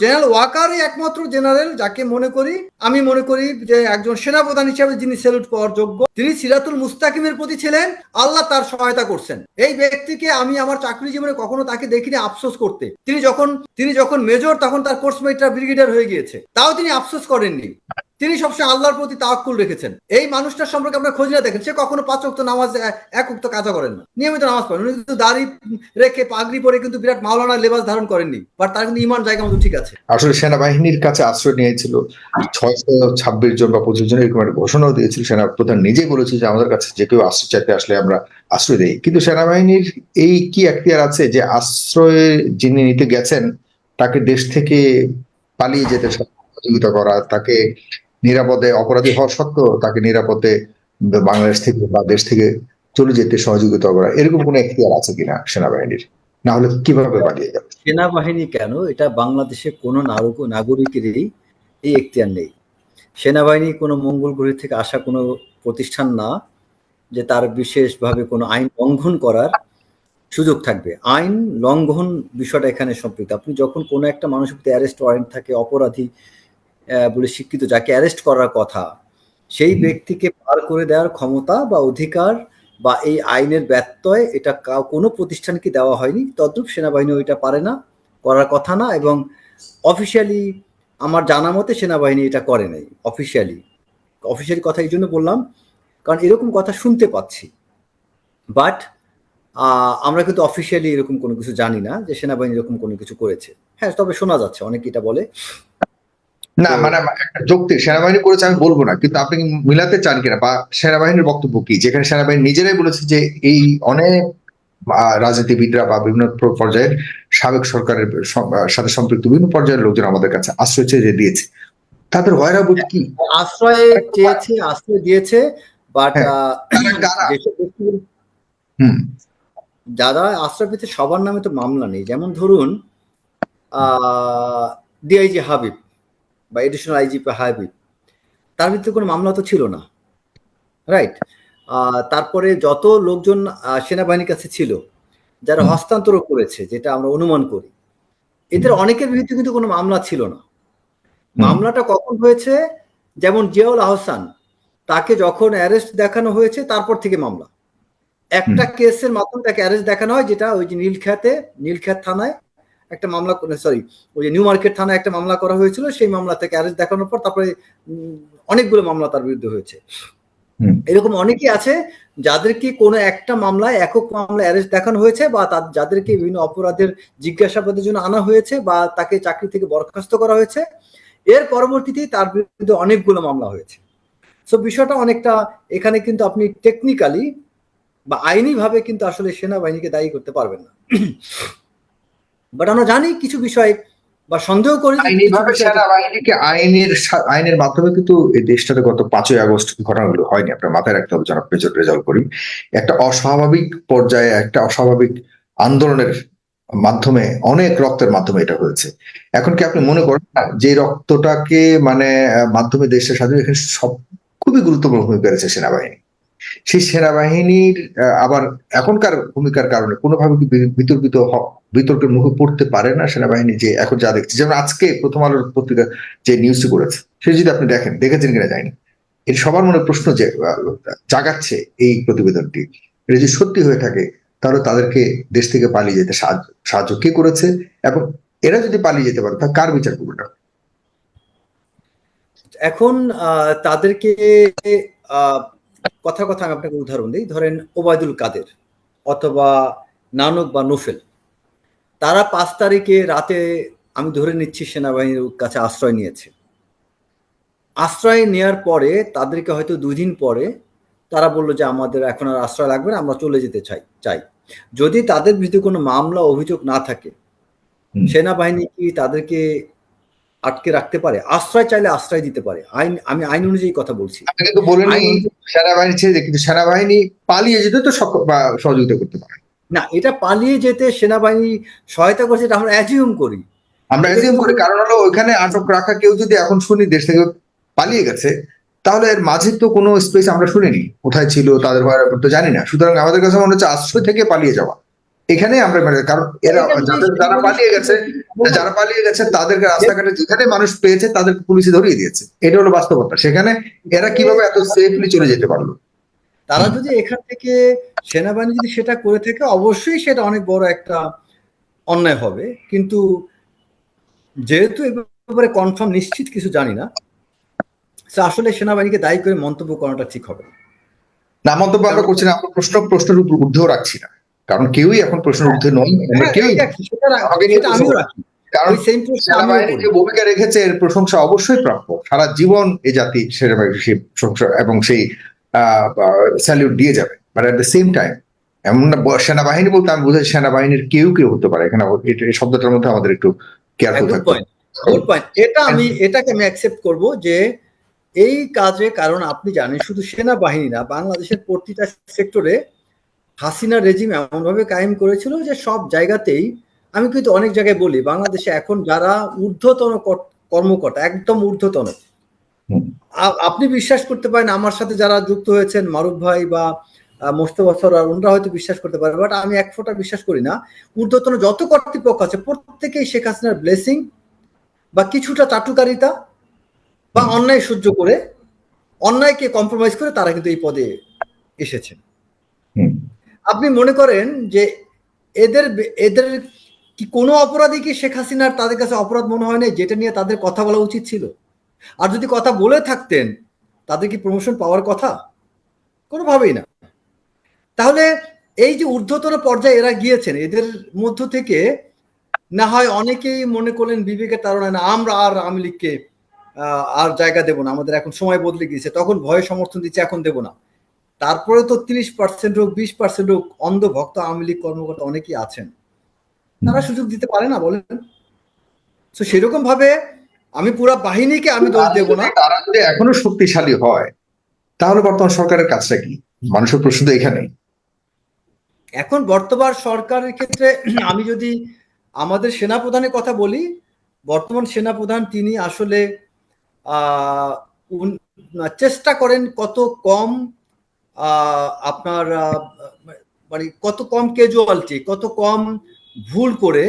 General ওয়াকারই একমাত্র general যাকে মনে করি, আমি মনে করি যে একজন সেনাপ্রধান হিসেবে যিনি সেলুট পাওয়ার যোগ্য, তিনি সিরাতুল মুস্তাকিমের প্রতি ছিলেন, আল্লাহ তার সহায়তা করছেন। এই ব্যক্তিকে আমি আমার চাকরি জীবনে কখনো তাকে দেখিনি আফসোস করতে। তিনি যখন তিনি যখন মেজর তখন তার কোর্সমেটরা ব্রিগেডিয়ার হয়ে গিয়েছে। তাও তিনি আফসোস করেননি। তিনি সবসময় আল্লাহর প্রতি তাওয়াক্কুল রেখেছেন। এই মানুষটার সম্পর্কে আপনার খোঁজ না দেখেন, সে কখনো পাঁচ অক্ত নামাজ এক অক্ত কাজা করেন না। নিয়মিত নামাজ পড়েন। উনি কিন্তু দাড়ি রেখে পাগড়ি পরে কিন্তু বিরাট মাওলানা লেবাস ধারণ করেননি বাট তার কিন্তু ইমান জায়গা মতো ঠিক আছে। আসলে সেনাবাহিনীর কাছে আশ্রয় নিয়েছিল, ছয়শো ছাব্বিশ জন বা পঁচিশ জন এরকম ঘোষণাও দিয়েছিল সেনা প্রধান নিজেই বলেছে যে আমাদের কাছে যে কেউ আশ্রয় চাইতে আসলে আমরা আশ্রয় দেই। কিন্তু সেনাবাহিনীর এই কি এখতিয়ার আছে যে আশ্রয় যিনি নিতে গেছেন, তাকে দেশ থেকে পালিয়ে যেতে সহযোগিতা করা, তাকে নিরাপদে, অপরাধী হওয়া সত্ত্বেও তাকে নিরাপদে বাংলাদেশ থেকে বা দেশ থেকে চলে যেতে সহযোগিতা করা, এরকম কোনো এখতিয়ার আছে কিনা সেনাবাহিনীর? না হলে কীভাবে পালিয়ে যাবে? সেনাবাহিনী কেন? এটা বাংলাদেশে কোনো নাগরিক- নাগরিকেরই এই এখতিয়ার নেই। সেনাবাহিনী কোনো মঙ্গল গ্রহ থেকে আসা কোনো প্রতিষ্ঠান না, যে তার বিশেষভাবে কোনো আইন লঙ্ঘন করার সুযোগ থাকবে। আইন লঙ্ঘন বিষয়টা এখানে সম্পৃক্ত। আপনি যখন কোনো একটা মানুষের প্রতি অ্যারেস্ট ওয়ারেন্ট থাকে, অপরাধী বলে স্বীকৃত যাকে অ্যারেস্ট করার কথা। সেই ব্যক্তিকে পার করে দেওয়ার ক্ষমতা বা অধিকার বা এই আইনের ব্যত্যয় এটা কোনো প্রতিষ্ঠানকে দেওয়া হয়নি। তদ্রূপ সেনাবাহিনী ওইটা পারে না করার কথা না এবং অফিসিয়ালি আমার জানা মতে সেনাবাহিনী এটা করে নাই অফিসিয়ালি অফিসিয়ালি কথা এই জন্য বললাম কারণ এরকম কথা শুনতে পাচ্ছি। বাট আমরা কিন্তু অফিসিয়ালি এরকম কোনো কিছু জানি না যে সেনাবাহিনী এরকম কোনো কিছু করেছে। হ্যাঁ তবে শোনা যাচ্ছে অনেকে এটা বলে। না মানে একটা যুক্তি সেনাবাহিনী করেছে আমি বলব না কিন্তু আপনি কি মিলাতে চান কিনা বা সেনাবাহিনীর বক্তব্য কি? যেখানে সেনাবাহিনী নিজেরাই বলেছে যে এই অনেক রাজনীতিবিদরা বা বিভিন্ন প্র- পর্যায়ের সাবেক সরকারের সাথে সম্পৃক্ত বিভিন্ন পর্যায়ের লোকজন আমাদের কাছে আশ্রয় চেয়ে দিয়েছে। তাদের ভয়রাবোধ কি? আশ্রয় চেয়েছে আশ্রয় দিয়েছে বাট হ্যাঁ। যারা আশ্রয় পেতে সবার নামে তো মামলা নেই। যেমন ধরুন আহ ডিআইজি হাবিব। বা এডিশনাল আইজিপি হাবিব তার ভিতরে কোনো মামলা তো ছিল না রাইট তারপরে যত লোকজন সেনাবাহিনীর কাছে ছিল যারা হস্তান্তর করেছে যেটা আমরা অনুমান করি এদের অনেকের বিরুদ্ধে কিন্তু কোনো মামলা ছিল না। মামলাটা কখন হয়েছে? যেমন জিয়াউল আহসান তাকে যখন অ্যারেস্ট দেখানো হয়েছে তারপর থেকে মামলা। একটা কেসের মাধ্যমে তাকে অ্যারেস্ট দেখানো হয় যেটা ওই যে নীলখ্যাতে নীলখ্যাত থানায় একটা মামলা সরি ওই যে নিউ মার্কেট থানায় একটা মামলা করা হয়েছিল সেই মামলা থেকে অ্যারেস্ট দেখানোর পর তারপরে অনেকগুলো মামলা তার বিরুদ্ধে হয়েছে। এরকম অনেকেই আছে যাদেরকে কোনো একটা মামলায় একক মামলা অ্যারেস্ট দেখানো হয়েছে বা যাদেরকে বিভিন্ন অপরাধের জিজ্ঞাসাবাদের জন্য আনা হয়েছে বা তাকে চাকরি থেকে বরখাস্ত করা হয়েছে এর পরবর্তীতে তার বিরুদ্ধে অনেকগুলো মামলা হয়েছে। সো বিষয়টা অনেকটা এখানে কিন্তু আপনি টেকনিক্যালি বা আইনি ভাবে কিন্তু আসলে সেনাবাহিনীকে দায়ী করতে পারবেন না। বাট আমরা জানি কিছু বিষয় বা সন্দেহ করি আইনের আইনের মাধ্যমে কিন্তু এই দেশটাতে গত পাঁচই আগস্ট ঘটনাগুলো হয়নি। আপনার মাথায় রাখতে হবে জনাব মেজর রেজাল্ট করি। একটা অস্বাভাবিক পর্যায়ে একটা অস্বাভাবিক আন্দোলনের মাধ্যমে অনেক রক্তের মাধ্যমে এটা হয়েছে। এখন কি আপনি মনে করেন না যে রক্তটাকে মানে মাধ্যমে দেশের স্বাধীন এখানে সব খুবই গুরুত্বপূর্ণ ভূমিকা রয়েছে সেনাবাহিনী? সেই সেনাবাহিনীর আবার এখনকার ভূমিকার কারণে কোনোভাবে কি বিতর্কিত বিতর্কের মুখে পড়তে পারে না সেনাবাহিনী যে এখন যা দেখছে? যেমন আজকে প্রথম আলোর পত্রিকা যে নিউজটি করেছে সে যদি আপনি দেখেন, দেখেছেন কিনা যায়নি এর সবার মনে প্রশ্ন যে জাগাচ্ছে এই প্রতিবেদনটি। এটা যদি সত্যি হয়ে থাকে, তাহলে তাদেরকে দেশ থেকে পালিয়ে যেতে সাহায্য সাহায্য কে করেছে? এবং এরা যদি পালিয়ে যেতে পারে তা কার বিচার করবে না এখন তাদেরকে কথা কথা আমি আপনাকে উদাহরণ দিই। ধরেন ওবায়দুল কাদের অথবা নানক বা নোফেল। তারা পাঁচ তারিখে রাতে আমি ধরে নিচ্ছি সেনাবাহিনীর কাছে আশ্রয় নিয়েছে। আশ্রয় নেওয়ার পরে তাদেরকে হয়তো দুই দিন পরে তারা বলল যে আমাদের এখন আর আশ্রয় লাগবে না আমরা চলে যেতে চাই চাই। যদি তাদের বিরুদ্ধে কোনো মামলা অভিযোগ না থাকে সেনাবাহিনী কি তাদেরকে আটকে রাখতে পারে আশ্রয় চাইলে আশ্রয় দিতে পারে। আইন আমি আইন অনুযায়ী কথা বলছি। কিন্তু বলেনি সেনাবাহিনী ছেড়ে কিন্তু সেনাবাহিনী পালিয়ে যেতে তো সহযোগিতা করতে পারে। না এটা পালিয়ে যেতে সেনাবাহিনী সহায়তা করছে এটা আমরা অ্যাজিউম করি। আমরা এজিএম করি কারণ হলো ওইখানে আটক রাখা কেউ যদি এখন শুনি দেশ থেকে পালিয়ে গেছে তাহলে এর মাঝে তো কোনো স্পেস আমরা শুনিনি। কোথায় ছিল তাদের তো জানি না। সুতরাং আমাদের কাছে মনে হচ্ছে আশ্রয় থেকে পালিয়ে যাওয়া। এখানে আমরা মানে কারণ এরা যাদের যারা পালিয়ে গেছে যারা পালিয়ে গেছে তাদেরকে রাস্তাঘাটে যেখানে মানুষ পেয়েছে তাদেরকে পুলিশে ধরিয়ে দিয়েছে। এটা হলো বাস্তবতা। সেখানে এরা কীভাবে এত সেফলি চলে যেতে পারল? তারা যদি এখান থেকে সেনাবাহিনী যদি সেটা করে থাকে অবশ্যই সেটা অনেক বড় একটা অন্যায় হবে। কিন্তু যেহেতু এ ব্যাপারে কনফার্ম নিশ্চিত কিছু জানি না আসলে সেনাবাহিনীকে দায়ী করে মন্তব্য করাটা ঠিক হবে না। না মন্তব্য আমরা করছি না আমরা প্রশ্ন প্রশ্নের উপর ঊর্ধ্বেও রাখছি না। কারণ কেউই এখন প্রশ্নের ঊর্ধ্বে নয় আমরা হ্যাঁ, কেউই কারণ প্রশ্ন সেনাবাহিনী যে ভূমিকা রেখেছে এর প্রশংসা অবশ্যই প্রাপ্য। সারা জীবন এই জাতি সেনাবাহিনী সেই প্রশংসা এবং সেই স্যালিউট দিয়ে যাবে। But at the same time এমন না সেনাবাহিনী বলতে আমি বুঝাই সেনাবাহিনীর কেউ কেউ হতে পারে। এখানে এটা- এই শব্দটার মধ্যে আমাদের একটু কেয়ারফুল থাকতে এটা আমি এটাকে আমি অ্যাকসেপ্ট করব যে এই কাজে কারণ আপনি জানেন শুধু সেনাবাহিনী না বাংলাদেশের প্রতিটা সেক্টরে হাসিনা রেজিম এমনভাবে কায়েম করেছিল যে সব জায়গাতেই আমি কিন্তু অনেক জায়গায় বলি বাংলাদেশে এখন যারা ঊর্ধ্বতন কর্মকর্তা একদম ঊর্ধ্বতন। আপনি বিশ্বাস করতে পারেন আমার সাথে যারা যুক্ত হয়েছেন মারুফ ভাই বা মোস্তফা সরার ওনারা হয়তো বিশ্বাস করতে পারে বাট আমি এক ফোঁটা বিশ্বাস করি না। ঊর্ধ্বতন যত কর্তৃপক্ষ আছে প্রত্যেকেই শেখ হাসিনার ব্লেসিং বা কিছুটা চাটুকারিতা বা অন্যায় সহ্য করে অন্যায়কে কম্প্রোমাইজ করে তারা কিন্তু এই পদে এসেছেন। আপনি মনে করেন যে এদের এদের কি কোনো অপরাধী কি শেখ হাসিনার তাদের কাছে অপরাধ মনে হয় না যেটা নিয়ে তাদের কথা বলা উচিত ছিল? আর যদি কথা বলে থাকতেন, তাদের কি প্রমোশন পাওয়ার কথা? কোনোভাবেই না। তাহলে এই যে ঊর্ধ্বতন পর্যায়ে এরা গিয়েছেন, এদের মধ্য থেকে না হয় অনেকেই মনে করলেন বিবেকের তাড়নায়, না, আমরা আর আওয়ামী লীগকে আর জায়গা দেব না, আমাদের এখন সময় বদলে গিয়েছে, তখন ভয়ে সমর্থন দিচ্ছে, এখন দেব না। তারপরে তো তিরিশ পার্সেন্ট হোক বিশ পার্সেন্ট হোক অন্ধ ভক্ত আওয়ামী লীগ কর্মকর্তা অনেকেই আছেন। তারা সুযোগ দিতে পারে না বলেন। তো সেরকম ভাবে আমি পুরো বাহিনীকে আমি দোষ দেব না। তারা যদি এখনও শক্তিশালী হয় তাহলে বর্তমান সরকারের কাজটা কি? মানুষের প্রশ্ন তো এখানেই। এখন বর্তমান সরকারের ক্ষেত্রে আমি যদি আমাদের সেনাপ্রধানের কথা বলি বর্তমান সেনাপ্রধান তিনি আসলে চেষ্টা করেন কত কম আপনার মানে কত কম ক্যাজুয়ালিটি কত কম ভুল করে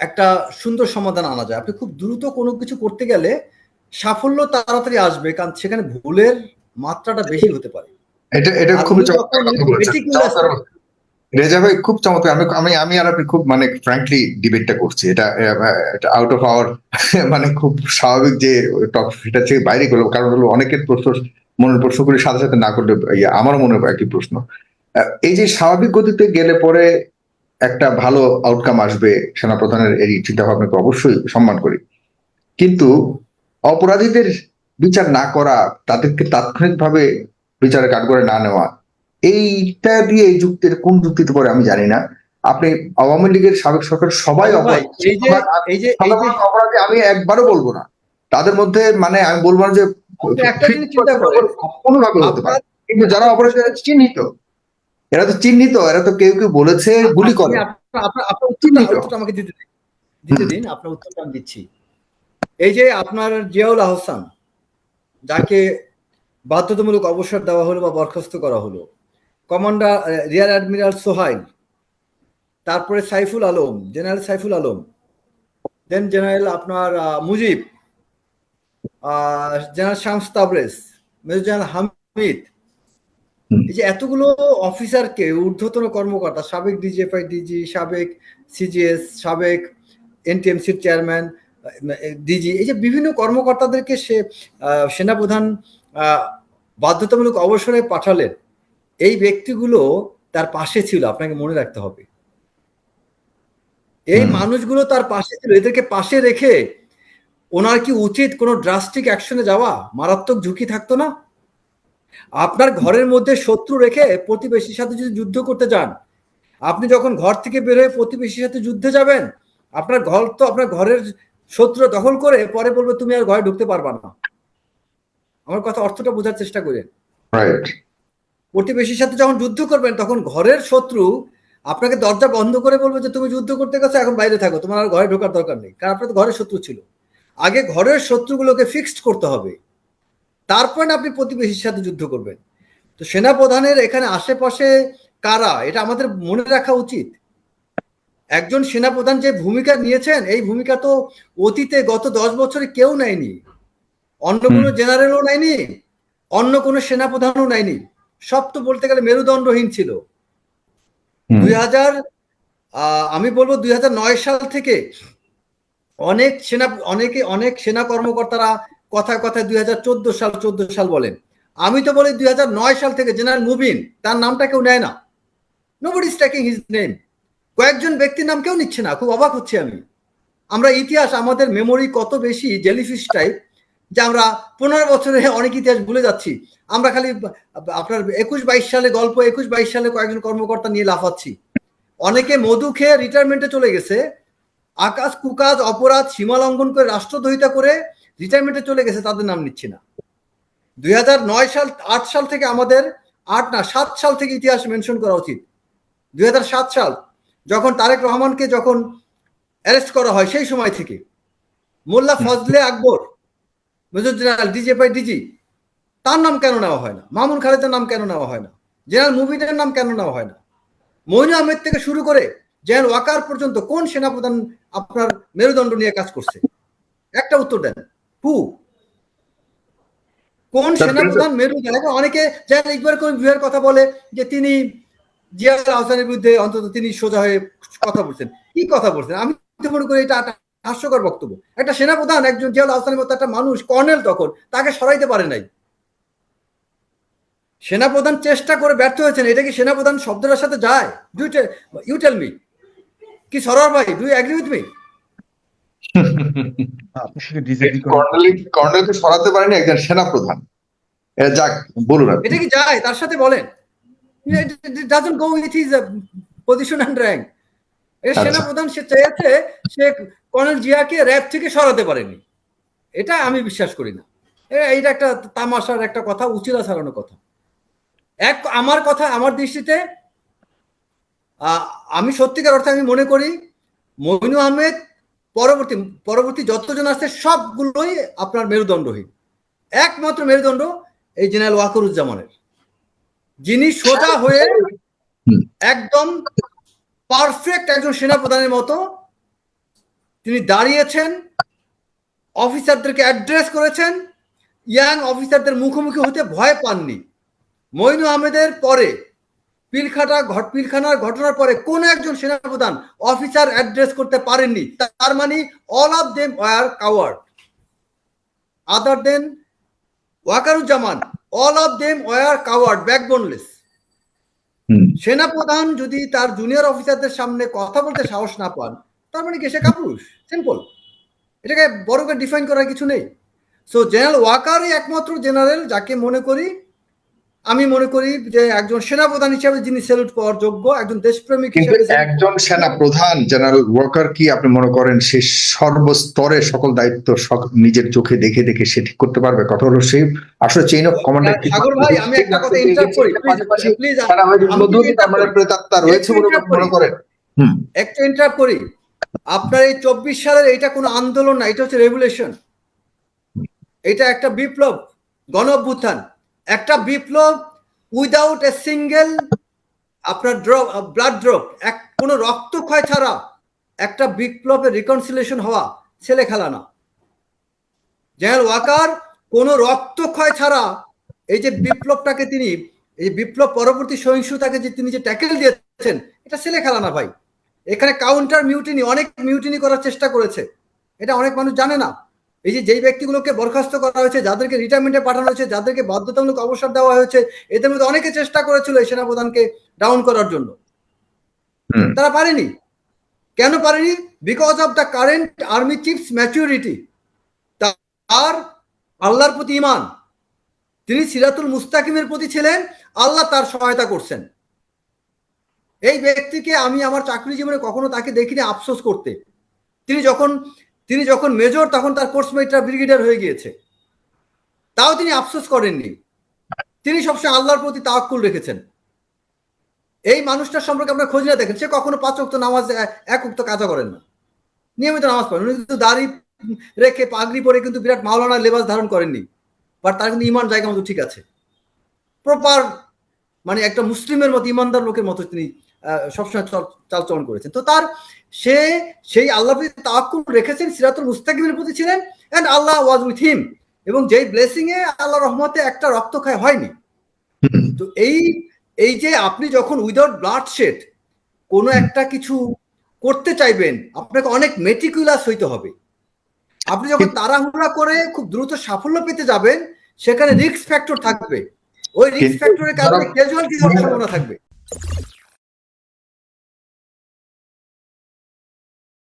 একটা সুন্দর সমাধান আনা যায়। আপনি খুব দ্রুত কোনো কিছু করতে গেলে সাফল্য তাড়াতাড়ি আসবে কারণ সেখানে ভুলের মাত্রাটা বেশি হতে পারে। এটা এটা খুবই। রেজা ভাই খুব চমৎকার। আমি আমি আমি আর আপনি খুব মানে ফ্র্যাঙ্কলি ডিবেটটা করছি। এটা আউট অফ আওয়ার মানে খুব স্বাভাবিক যে টক সেটা থেকে বাইরে গেলো কারণ হলো অনেকের প্রশ্ন মনের প্রশ্ন করে সাথে সাথে না করলে ইয়ে, আমারও মনে হয় একই প্রশ্ন। এই যে স্বাভাবিক গতিতে গেলে পরে একটা ভালো আউটকাম আসবে সেনাপ্রধানের এই চিন্তা ভাবনাকে অবশ্যই সম্মান করি। কিন্তু অপরাধীদের বিচার না করা তাদেরকে তাৎক্ষণিকভাবে বিচারে কাঠগড়ে না নেওয়া এইটা দিয়ে এই যুক্তির কোন যুক্তিতে পরে আমি জানি না। আপনি আওয়ামী লীগের সাবেক সরকার সবাই অপরাধী আমি একবারও বলব না। তাদের মধ্যে মানে আমি বলব না যে কোনোভাবে হতে পারে। কিন্তু যারা চিহ্নিত। এরা তো চিহ্নিত এরা তো কেউ কেউ বলেছে গুলি করে। আপনার- উত্তরটা আমাকে দিতে দিন। দিতে দিন আপনার উত্তরটা আমি দিচ্ছি। এই যে আপনার জিয়াউল আহসান যাকে বাধ্যতামূলক অবসর দেওয়া হলো বা বরখাস্ত করা হলো কমান্ডার রিয়ার অ্যাডমিরাল সোহাইল তারপরে Saiful Alam general Saiful Alam then general আপনার Mujib general Shams Tabrez major general Hamid. এই যে এতগুলো অফিসারকে ঊর্ধ্বতন কর্মকর্তা সাবেক ডিজিএফআই ডিজি সাবেক সিজিএস সাবেক এনটিএমসির চেয়ারম্যান ডিজি এই যে বিভিন্ন কর্মকর্তাদেরকে সে সেনাপ্রধান বাধ্যতামূলক অবসরে পাঠালেন। এই ব্যক্তিগুলো তার পাশে ছিল আপনাকে মনে রাখতে হবে। এই মানুষগুলো তার পাশে ছিল এদেরকে পাশে রেখে ওনার কি উচিত কোনো ড্রাস্টিক অ্যাকশনে যাওয়া? মারাত্মক ঝুঁকি থাকতো না? আপনার ঘরের মধ্যে শত্রু রেখে প্রতিবেশীর সাথে যদি যুদ্ধ করতে যান আপনি যখন ঘর থেকে বের হয়ে প্রতিবেশীর সাথে যুদ্ধে যাবেন আপনার ঘর তো আপনার ঘরের শত্রু দখল করে পরে বলবে তুমি আর ঘরে ঢুকতে পারবা না। আমার কথা অর্থটা বোঝার চেষ্টা করেন। রাইট প্রতিবেশীর সাথে যখন যুদ্ধ করবেন তখন ঘরের শত্রু আপনাকে দরজা বন্ধ করে বলবে যে তুমি যুদ্ধ করতে গেছো এখন বাইরে থাকো তোমার আর ঘরে ঢোকার দরকার নেই। কারণ আপনার তো ঘরের শত্রু ছিল। আগে ঘরের শত্রুগুলোকে ফিক্সড করতে হবে। তারপর আপনি প্রতিবেশীর সাথে যুদ্ধ করবেন। তো সেনাপ্রধানের এখানে আশেপাশে কারা? এটা আমাদের মনে রাখা উচিত। একজন সেনাপ্রধান যে ভূমিকা নিয়েছেন এই ভূমিকা তো অতীতে গত দশ বছরে কেউ নেয়নি। অন্য কোনো জেনারেলও নেয়নি অন্য কোনো সেনাপ্রধানও নেয়নি। সব তো বলতে গেলে মেরুদণ্ডহীন ছিল। দুই হাজার আমি বলব দুই হাজার নয় সাল থেকে অনেক সেনা, অনেকে, অনেক সেনা কর্মকর্তারা কথায় কথায় দুই হাজার চোদ্দ সাল চোদ্দ সাল বলেন। আমি তো বলি দুই হাজার নয় সাল থেকে জেনারেল মুবিন, তার নামটা কেউ নেয় না। নোবডি ইজ হিজ নেম কয়েকজন ব্যক্তির নাম কেউ নিচ্ছে না, খুব অবাক হচ্ছে আমি। আমরা ইতিহাস, আমাদের মেমোরি কত বেশি জেলিফিশ টাইপ যে আমরা পনেরো বছরে অনেক ইতিহাস ভুলে যাচ্ছি। আমরা খালি আপনার একুশ বাইশ সালে গল্প, একুশ বাইশ সালে কয়েকজন কর্মকর্তা নিয়ে লাফাচ্ছি। অনেকে মধু খেয়ে রিটায়ারমেন্টে চলে গেছে আকাশ, কুকাজ, অপরাধ, সীমা লঙ্ঘন করে রাষ্ট্রদ্রোহিতা করে রিটায়ারমেন্টে চলে গেছে, তাদের নাম নিচ্ছি না। দুই সাল, আট সাল থেকে আমাদের, আট না, সাত সাল থেকে ইতিহাস মেনশন করা উচিত। দুই হাজার সাত সাল, যখন তারেক রহমানকে যখন অ্যারেস্ট করা হয়, সেই সময় থেকে। Mollah Fazle Akbar, major general DGFI DG তার নাম কেন নেওয়া হয় না? মামুন খালেদের নাম কেন নেওয়া হয় না? জেনারেল মুবিনের নাম কেন নেওয়া হয় না? মইনু আহমেদ থেকে শুরু করে জেনারেল ওয়াকার পর্যন্ত কোন সেনাপ্রধান আপনার মেরুদণ্ড নিয়ে কাজ করছে? একটা উত্তর দেন। হু কোন সেনাপ্রধান মেরুদণ্ড? অনেকে জেনারেল ইকবাল করিম বিহার কথা বলে যে তিনি জিয়াউল আহসানের বিরুদ্ধে অন্তত তিনি সোজা হয়ে কথা বলছেন। কি কথা বলছেন? আমি তো মনে করি এটা একটা হাস্যকর বক্তব্য। একটা সেনাপ্রধান একজন জিয়াউল আহসানের মতো একটা মানুষ কর্নেল তখন তাকে সরাইতে পারে নাই। সেনাপ্রধান চেষ্টা করে ব্যর্থ হয়েছেন এটা কি সেনাপ্রধান শব্দটার সাথে যায়? ইউ টেল মি কি সরার ভাই? ডু অ্যাগ্রি উইথ মি কর্নেলকে সরাতে পারেনি একজন সেনাপ্রধান। যাক বলুন এটা কি যায়? তার সাথে বলেন। Doesn't go with his position and rank এর। সেনাপ্রধান সে চেয়েছে সে কর্নেল জিয়াকে র্যাব থেকে সরাতে পারেনি। এটা আমি বিশ্বাস করি না। এ- এইটা একটা তামাশার একটা কথা উচিরা ছাড়ানো কথা। এক আমার কথা আমার দৃষ্টিতে আমি সত্যিকার অর্থে আমি মনে করি মইনু আহমেদ পরবর্তী পরবর্তী যতজন আছে সবগুলোই আপনার মেরুদণ্ডহীন। একমাত্র মেরুদণ্ড এই জেনারেল ওয়াকরুজ্জামানের। যিনি সোজা হয়ে একদম পারফেক্ট একজন সেনাপ্রধানের মতো তিনি দাঁড়িয়েছেন অফিসারদেরকে অ্যাড্রেস করেছেন ইয়াং অফিসারদের মুখোমুখি হতে ভয় পাননি। মইনু আহমেদের পরে পিলখাটা ঘট পিলখানার ঘটনার পরে কোন একজন সেনাপ্রধান অফিসার অ্যাড্রেস করতে পারেননি। তার মানে all of them were coward other than Wakaruzzaman all of them were coward backboneless সেনাপ্রধান যদি তার জুনিয়র অফিসারদের সামনে কথা বলতে সাহস না পান তার মানে কি সে কাপুরুষ? সিম্পল এটাকে বড় করে ডিফাইন করার কিছু নেই। সো জেনারেল ওয়াকারই একমাত্র জেনারেল যাকে মনে করি আমি মনে করি যে একজন সেনাপ্রধান হিসেবে যিনি সেলুট পাওয়ার যোগ্য একজন দেশপ্রেমিক হিসেবে একজন সেনা প্রধান জেনারেল ওয়াকার কি আপনি মনে করেন সে সর্বস্তরে সকল দায়িত্ব নিজের চোখে দেখে দেখে সে ঠিক করতে পারবে? হলো সেই আসলে চেইন অফ কমান্ডের সাগর ভাই আমি একটা কথা ইন্টারাপ্ট করি। প্লিজ মানে প্রেতাত্মা রয়েছে বলে মনে করেন। হুম। একটা ইন্টারাপ্ট করি। আপনার এই চব্বিশ সালের এটা কোনো আন্দোলন না এটা হচ্ছে রেভুলেশন এটা একটা বিপ্লব গণ অভ্যুত্থান একটা বিপ্লব উইদাউট এ সিঙ্গেল আপনার ড্রপ ব্লাড ড্রপ এক, কোনো রক্তক্ষয় ছাড়া একটা বিপ্লবের রিকনসিলেশন হওয়া ছেলে খেলা না। জেনারেল ওয়াকার কোনো রক্তক্ষয় ছাড়া এই যে বিপ্লবটাকে তিনি, এই বিপ্লব পরবর্তী সহিংসতাকে যে তিনি যে ট্যাকেল দিয়েছেন, এটা ছেলে খেলা না ভাই। এখানে কাউন্টার মিউটিনি অনেক মিউটিনি করার চেষ্টা করেছে। এটা অনেক মানুষ জানে না। এই যে যেই ব্যক্তিগুলোকে বরখাস্ত করা হয়েছে যাদেরকে রিটায়ারমেন্টে পাঠানো হয়েছে যাদেরকে বাধ্যতামূলক অবসর দেওয়া হয়েছে এদের মধ্যে অনেকে চেষ্টা করেছিল এই সেনাপ্রধানকে ডাউন করার জন্য। তারা পারেনি। কেন পারেনি? Because of the current army chief's maturity তার আল্লাহর প্রতি ইমান তিনি সিরাতুল মুস্তাকিমের প্রতি ছিলেন আল্লাহ তার সহায়তা করছেন। এই ব্যক্তিকে আমি আমার চাকরি জীবনে কখনো তাকে দেখিনি আফসোস করতে। তিনি যখন তিনি যখন মেজর তখন তার কোর্সমেটরা ব্রিগেডিয়ার হয়ে গিয়েছে। তাও তিনি আফসোস করেননি। তিনি সবসময় আল্লাহর প্রতি তাওয়াক্কুল রেখেছেন। এই মানুষটার সম্পর্কে আপনার খোঁজ না দেখেন, সে কখনো পাঁচ অক্ত নামাজ, এক অক্ত কাজা করেন না। নিয়মিত নামাজ পড়েন। উনি কিন্তু দাড়ি রেখে পাগড়ি পরে কিন্তু বিরাট মাওলানা লেবাস ধারণ করেননি। বাট তার কিন্তু ইমান জায়গা মতো ঠিক আছে। প্রপার মানে একটা মুসলিমের মতো, ইমানদার লোকের মতো তিনি সবসময় চল- চালচলন করেছেন। তো তার সে সেই আল্লাহ প্রতি তাওয়াক্কুল রেখেছেন সিরাতুল মুস্তাকিমের প্রতি ছিলেন and Allah was with him এবং যেই ব্লেসিং এ আল্লাহ রহমতে একটা রক্তক্ষয় হয়নি। তো এই এই যে আপনি যখন উইদাউট ব্লাড শেড কোনো একটা কিছু করতে চাইবেন আপনাকে অনেক মেটিকুলাস হইতে হবে। আপনি যখন তাড়াহুড়া করে খুব দ্রুত সাফল্য পেতে যাবেন সেখানে রিস্ক ফ্যাক্টর থাকবে। ওই রিস্ক ফ্যাক্টরের কারণে ক্যাজুয়ালিটি হওয়ার সম্ভাবনা থাকবে।